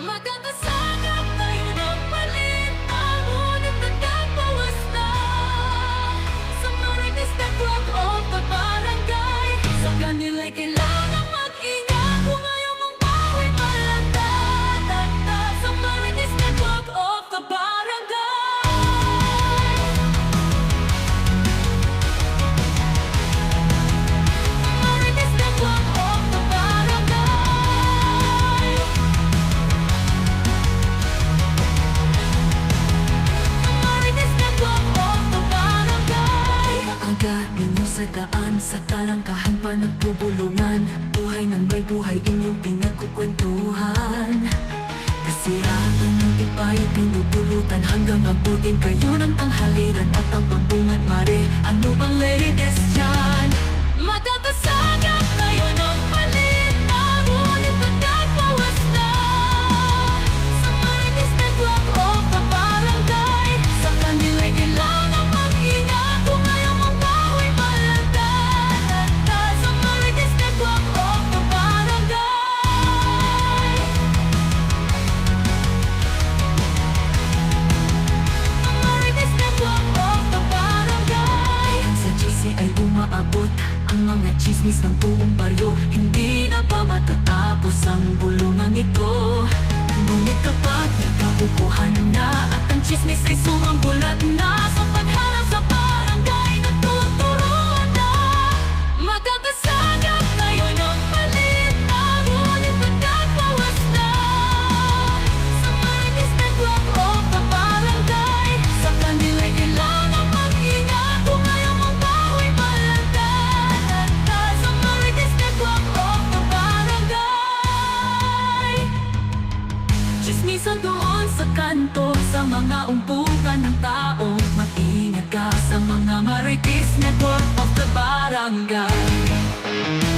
Look at the sun. Sa daan Sa talangkahan pa nagbubulungan Buhay ng may buhay inyong pinagkukwentuhan. Kasiraan ng ipa'y pinupulutan Hanggang abutin kayo ng tanghaliran At ang pambungat umaabot Ang mga chismis ng buong baryo. Hindi na ba matatapos ang bulungan ito Ngunit kapag nagkabukuhan na At ang chismis ay sumambulat na Chismisan doon sa kanto Sa mga umpukan ng tao. Mag-ingat ka sa mga Marites Network of the Barangay